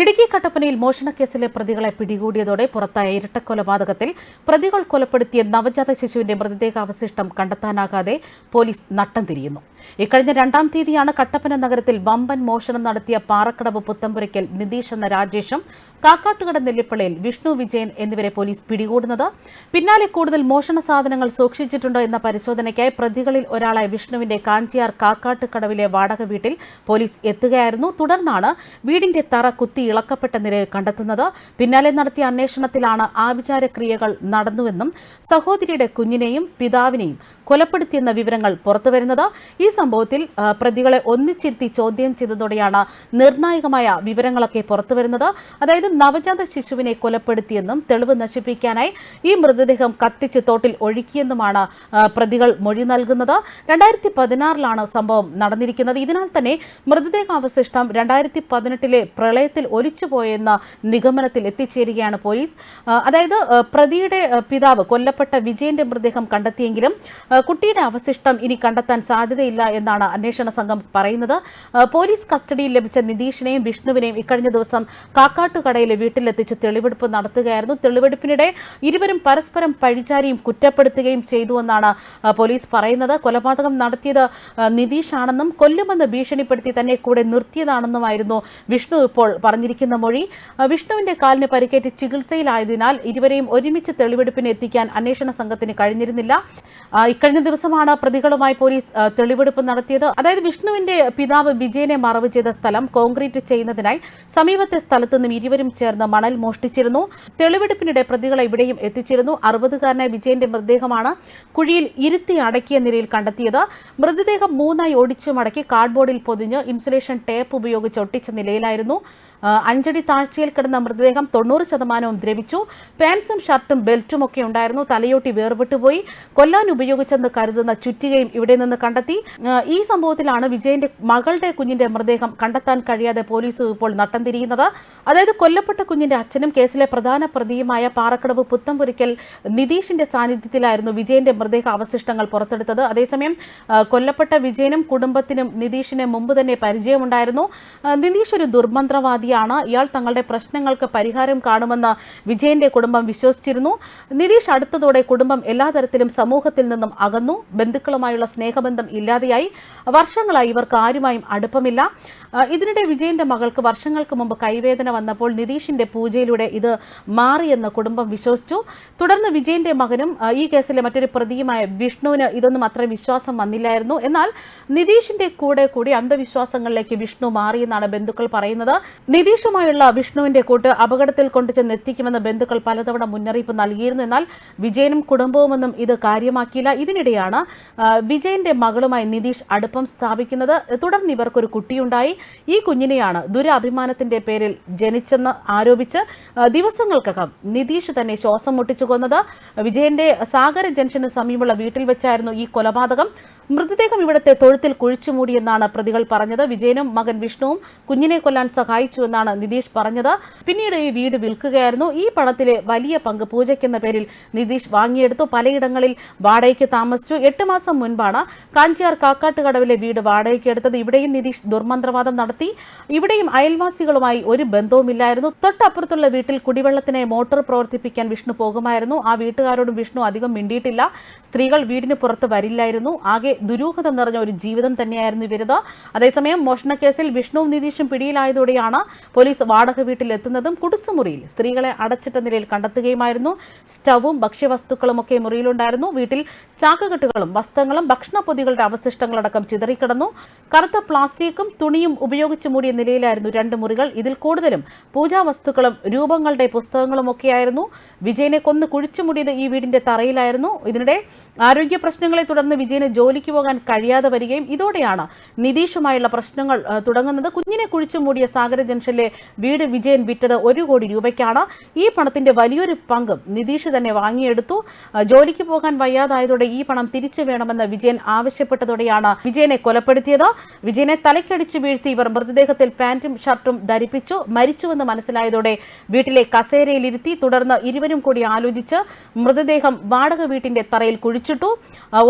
ഇടുക്കി കട്ടപ്പനയിൽ മോഷണക്കേസിലെ പ്രതികളെ പിടികൂടിയതോടെ പുറത്തായ ഇരട്ടക്കൊലപാതകത്തിൽ പ്രതികൾ കൊലപ്പെടുത്തിയ നവജാത ശിശുവിന്റെ മൃതദേഹാവശിഷ്ടം കണ്ടെത്താനാകാതെ പോലീസ് നട്ടം തിരിയുന്നു. ഇക്കഴിഞ്ഞ രണ്ടാം തീയതിയാണ് കട്ടപ്പന നഗരത്തിൽ വമ്പൻ മോഷണം നടത്തിയ പാറക്കടവ് പുത്തമ്പുരയ്ക്കൽ നിതീഷ് എന്ന രാജേഷും കാക്കാട്ടുകട നെല്ലിപ്പള്ളയിൽ വിഷ്ണു വിജയൻ എന്നിവരെ പോലീസ് പിടികൂടുന്നത്. പിന്നാലെ കൂടുതൽ മോഷണ സാധനങ്ങൾ സൂക്ഷിച്ചിട്ടുണ്ടോ എന്ന പരിശോധനയ്ക്കായി പ്രതികളിൽ ഒരാളായ വിഷ്ണുവിന്റെ കാഞ്ചിയാർ കാക്കാട്ടുകടവിലെ വാടക വീട്ടിൽ പോലീസ് എത്തുകയായിരുന്നു. തുടർന്നാണ് വീടിന്റെ തറ കുത്തി ഇളക്കപ്പെട്ട നിലയിൽ കണ്ടെത്തുന്നത്. പിന്നാലെ നടത്തിയ അന്വേഷണത്തിലാണ് ആഭിചാരക്രിയകൾ നടന്നുവെന്നും സഹോദരിയുടെ കുഞ്ഞിനെയും പിതാവിനെയും കൊലപ്പെടുത്തിയെന്ന വിവരങ്ങൾ പുറത്തുവരുന്നത്. ഈ സംഭവത്തിൽ പ്രതികളെ ഒന്നിച്ചിരുത്തി ചോദ്യം ചെയ്തതോടെയാണ് നിർണായകമായ വിവരങ്ങളൊക്കെ പുറത്തുവരുന്നത് അതായത് നവജാത ശിശുവിനെ കൊലപ്പെടുത്തിയെന്നും തെളിവ് നശിപ്പിക്കാനായി ഈ മൃതദേഹം കത്തിച്ച് തോട്ടിൽ ഒഴുക്കിയെന്നുമാണ് പ്രതികൾ മൊഴി നൽകുന്നത്. രണ്ടായിരത്തി പതിനാറിലാണ് സംഭവം നടന്നിരിക്കുന്നത്. ഇതിനാൽ തന്നെ മൃതദേഹ അവശിഷ്ടം രണ്ടായിരത്തി പതിനെട്ടിലെ പ്രളയത്തിൽ ഒലിച്ചുപോയെന്ന നിഗമനത്തിൽ എത്തിച്ചേരുകയാണ് പോലീസ്. അതായത് പ്രതിയുടെ പിതാവ് കൊല്ലപ്പെട്ട വിജയന്റെ മൃതദേഹം കണ്ടെത്തിയെങ്കിലും കുട്ടിയുടെ അവശിഷ്ടം ഇനി കണ്ടെത്താൻ സാധ്യതയില്ല എന്നാണ് അന്വേഷണ സംഘം പറയുന്നത്. പോലീസ് കസ്റ്റഡിയിൽ ലഭിച്ച നിതീഷിനെയും വിഷ്ണുവിനെയും ഇക്കഴിഞ്ഞ ദിവസം കാക്കാട്ടുകടയിലെ വീട്ടിലെത്തിച്ച് തെളിവെടുപ്പ് നടത്തുകയായിരുന്നു. തെളിവെടുപ്പിനിടെ ഇരുവരും പരസ്പരം പഴിചാരിയും കുറ്റപ്പെടുത്തുകയും ചെയ്തുവെന്നാണ് പോലീസ് പറയുന്നത്. കൊലപാതകം നടത്തിയത് നിതീഷാണെന്നും കൊല്ലുമെന്ന് ഭീഷണിപ്പെടുത്തി തന്നെ കൂടെ നിർത്തിയതാണെന്നുമായിരുന്നു വിഷ്ണു ഇപ്പോൾ പറഞ്ഞിരിക്കുന്ന മൊഴി. വിഷ്ണുവിന്റെ കാലിന് പരിക്കേറ്റ് ചികിത്സയിലായതിനാൽ ഇരുവരെയും ഒരുമിച്ച് തെളിവെടുപ്പിന് എത്തിക്കാൻ അന്വേഷണ സംഘത്തിന് കഴിഞ്ഞിരുന്നില്ല. ഇക്കഴിഞ്ഞ ദിവസമാണ് പ്രതികളുമായി പോലീസ് ആ, തെളിവെടുപ്പ് നടത്തിയത്. അതായത് വിഷ്ണുവിന്റെ പിതാവ് വിജയനെ മറവ് ചെയ്ത സ്ഥലം കോൺക്രീറ്റ് ചെയ്യുന്നതിനായി സമീപത്തെ സ്ഥലത്തു നിന്നും ഇരുവരും ചേർന്ന് മണൽ മോഷ്ടിച്ചിരുന്നു. തെളിവെടുപ്പിനിടെ പ്രതികളെ ഇവിടെയും എത്തിച്ചിരുന്നു. അറുപതുകാരനായ വിജയന്റെ മൃതദേഹമാണ് കുഴിയിൽ ഇരുത്തി അടക്കിയ നിലയിൽ കണ്ടെത്തിയത്. മൃതദേഹം മൂന്നായി ഒടിച്ചു മടക്കി കാർഡ്ബോർഡിൽ പൊതിഞ്ഞ് ഇൻസുലേഷൻ ടേപ്പ് ഉപയോഗിച്ച് ഒട്ടിച്ച നിലയിലായിരുന്നു. അഞ്ചടി താഴ്ചയിൽ കിടന്ന മൃതദേഹം തൊണ്ണൂറ് ശതമാനവും ദ്രവിച്ചു. പാൻസും ഷർട്ടും ബെൽറ്റും ഒക്കെ ഉണ്ടായിരുന്നു. തലയോട്ടി വേർപെട്ടുപോയി. കൊല്ലാൻ ഉപയോഗിച്ചെന്ന് കരുതുന്ന ചുറ്റികയും ഇവിടെ നിന്ന് കണ്ടെത്തി. ഈ സംഭവത്തിലാണ് വിജയന്റെ മകളുടെ കുഞ്ഞിന്റെ മൃതദേഹം കണ്ടെത്താൻ കഴിയാതെ പോലീസ് ഇപ്പോൾ നട്ടം തിരിയുന്നത് അതായത് കൊല്ലപ്പെട്ട കുഞ്ഞിന്റെ അച്ഛനും കേസിലെ പ്രധാന പ്രതിയുമായ പാറക്കടവ് പുത്തംപുരിക്കൽ നിതീഷിന്റെ സാന്നിധ്യത്തിലായിരുന്നു വിജയന്റെ മൃതദേഹ അവശിഷ്ടങ്ങൾ പുറത്തെടുത്തത്. അതേസമയം കൊല്ലപ്പെട്ട വിജയനും കുടുംബത്തിനും നിതീഷിനെ മുമ്പ് തന്നെ പരിചയമുണ്ടായിരുന്നു. നിതീഷ് ഒരു ദുർമന്ത്രവാദിയാണ്. ഇയാൾ തങ്ങളുടെ പ്രശ്നങ്ങൾക്ക് പരിഹാരം കാണുമെന്ന് വിജയന്റെ കുടുംബം വിശ്വസിച്ചിരുന്നു. നിതീഷ് അടുത്തതോടെ കുടുംബം എല്ലാ തരത്തിലും സമൂഹത്തിൽ നിന്നും അകന്നു. ബന്ധുക്കളുമായുള്ള സ്നേഹബന്ധം ഇല്ലാതെയായി വർഷങ്ങളായി ഇവർക്ക് ആരുമായും അടുപ്പമില്ല. ഇതിനിടെ വിജയന്റെ മകൾക്ക് വർഷങ്ങൾക്ക് മുമ്പ് കൈവേദന വന്നപ്പോൾ നിതീഷിന്റെ പൂജയിലൂടെ ഇത് മാറിയെന്ന് കുടുംബം വിശ്വസിച്ചു. തുടർന്ന് വിജയന്റെ മകനും ഈ കേസിലെ മറ്റൊരു പ്രതിയുമായ വിഷ്ണുവിന് ഇതൊന്നും അത്ര വിശ്വാസം വന്നില്ലായിരുന്നു. എന്നാൽ നിതീഷിന്റെ കൂടെ കൂടി അന്ധവിശ്വാസങ്ങളിലേക്ക് വിഷ്ണു മാറിയെന്നാണ് ബന്ധുക്കൾ പറയുന്നത്. നിതീഷുമായുള്ള വിഷ്ണുവിന്റെ കൂട്ട് അപകടത്തിൽ കൊണ്ടുചെന്ന് എത്തിക്കുമെന്ന് ബന്ധുക്കൾ പലതവണ മുന്നറിയിപ്പ് നൽകിയിരുന്നു. എന്നാൽ വിജയനും കുടുംബവുമൊന്നും ഇത് കാര്യമാക്കിയില്ല. ഇതിനിടെയാണ് വിജയന്റെ മകളുമായി നിതീഷ് അടുപ്പം സ്ഥാപിക്കുന്നത്. തുടർന്ന് ഇവർക്കൊരു കുട്ടിയുണ്ടായി. ഈ കുഞ്ഞിനെയാണ് ദുരഭിമാനത്തിന്റെ പേരിൽ ജനിച്ചെന്ന് ആരോപിച്ച് ദിവസങ്ങൾക്കകം നിതീഷ് തന്നെ ശ്വാസം മുട്ടിച്ചു കൊന്നത്. വിജയന്റെ സാഗര ജംഗ്ഷന് സമീപമുള്ള വീട്ടിൽ വെച്ചായിരുന്നു ഈ കൊലപാതകം. മൃതദേഹം ഇവിടുത്തെ തൊഴുത്തിൽ കുഴിച്ചു മൂടിയെന്നാണ് പ്രതികൾ പറഞ്ഞത്. വിജയനും മകൻ വിഷ്ണുവും കുഞ്ഞിനെ കൊല്ലാൻ സഹായിച്ചുവെന്നാണ് നിതീഷ് പറഞ്ഞത്. പിന്നീട് ഈ വീട് വിൽക്കുകയായിരുന്നു. ഈ പണത്തിലെ വലിയ പങ്ക് പൂജയ്ക്കെന്ന പേരിൽ നിതീഷ് വാങ്ങിയെടുത്തു. പലയിടങ്ങളിൽ വാടകയ്ക്ക് താമസിച്ചു. എട്ട് മാസം മുൻപാണ് കാഞ്ചിയാർ കാക്കാട്ടുകടവിലെ വീട് വാടകയ്ക്ക് എടുത്തത്. ഇവിടെയും നിതീഷ് ദുർമന്ത്രവാദം നടത്തി. ഇവിടെയും അയൽവാസികളുമായി ഒരു ബന്ധവുമില്ലായിരുന്നു. തൊട്ടപ്പുറത്തുള്ള വീട്ടിൽ കുടിവെള്ളത്തിനായി മോട്ടോർ പ്രവർത്തിപ്പിക്കാൻ വിഷ്ണു പോകുമായിരുന്നു. ആ വീട്ടുകാരോടും വിഷ്ണു അധികം മിണ്ടിയിട്ടില്ല. സ്ത്രീകൾ വീടിന് പുറത്ത് വരില്ലായിരുന്നു. ആകെ ദുരൂഹത നിറഞ്ഞ ഒരു ജീവിതം തന്നെയായിരുന്നു ഇവരത്. അതേസമയം മോഷണക്കേസിൽ വിഷ്ണുവും നിതീഷും പിടിയിലായതോടെയാണ് പോലീസ് വാടക വീട്ടിലെത്തുന്നതും കുടിസുമുറിയിൽ സ്ത്രീകളെ അടച്ചിട്ട നിലയിൽ കണ്ടെത്തുകയുമായിരുന്നു. സ്റ്റവും ഭക്ഷ്യവസ്തുക്കളും ഒക്കെ മുറിയിലുണ്ടായിരുന്നു. വീട്ടിൽ ചാക്കുകെട്ടുകളും വസ്ത്രങ്ങളും ഭക്ഷണപ്പൊതികളുടെ അവശിഷ്ടങ്ങളടക്കം ചിതറിക്കിടന്നു. കറുത്ത പ്ലാസ്റ്റിക്കും തുണിയും ഉപയോഗിച്ച് മൂടിയ നിലയിലായിരുന്നു രണ്ട് മുറികൾ. ഇതിൽ കൂടുതലും പൂജാവസ്തുക്കളും രൂപങ്ങളുടെ പുസ്തകങ്ങളും ഒക്കെയായിരുന്നു വിജയനെ കൊന്ന് കുഴിച്ചു മൂടിയത് ഈ വീടിന്റെ തറയിലായിരുന്നു. ഇതിനിടെ ആരോഗ്യ പ്രശ്നങ്ങളെ തുടർന്ന് വിജയനെ ജോലിക്ക് പോകാൻ കഴിയാതെ വരികയും ഇതോടെയാണ് നിതീഷുമായുള്ള പ്രശ്നങ്ങൾ തുടങ്ങുന്നത്. കുഞ്ഞിനെ കുഴിച്ചു മൂടിയ സാഗര ജംഗ്ഷനിലെ വീട് വിജയൻ വിറ്റത് ഒരു കോടി രൂപയ്ക്കാണ്. ഈ പണത്തിന്റെ വലിയൊരു പങ്കും നിതീഷ് തന്നെ വാങ്ങിയെടുത്തു. ജോലിക്ക് പോകാൻ വയ്യാതായതോടെ ഈ പണം തിരിച്ചു വേണമെന്ന് വിജയൻ ആവശ്യപ്പെട്ടതോടെയാണ് വിജയനെ കൊലപ്പെടുത്തിയത്. വിജയനെ തലക്കടിച്ച് വീഴ്ത്തി ഇവർ മൃതദേഹത്തിൽ പാന്റും ഷർട്ടും ധരിപ്പിച്ചു. മരിച്ചുവെന്ന് മനസ്സിലായതോടെ വീട്ടിലെ കസേരയിലിരുത്തി തുടർന്ന് ഇരുവരും കൂടി ആലോചിച്ച് മൃതദേഹം വാടക വീട്ടിന്റെ തറയിൽ കുഴിച്ചിട്ടു.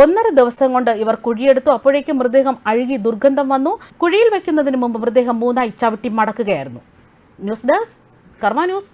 ഒന്നര ദിവസം കൊണ്ട് ഇവർ കുഴിയെടുത്തു. അപ്പോഴേക്കും മൃതദേഹം അഴുകി ദുർഗന്ധം വന്നു. കുഴിയിൽ വെക്കുന്നതിന് മുമ്പ് മൃതദേഹം മൂന്നായി ചവിട്ടി മടക്കുകയായിരുന്നു. News desk Karma news.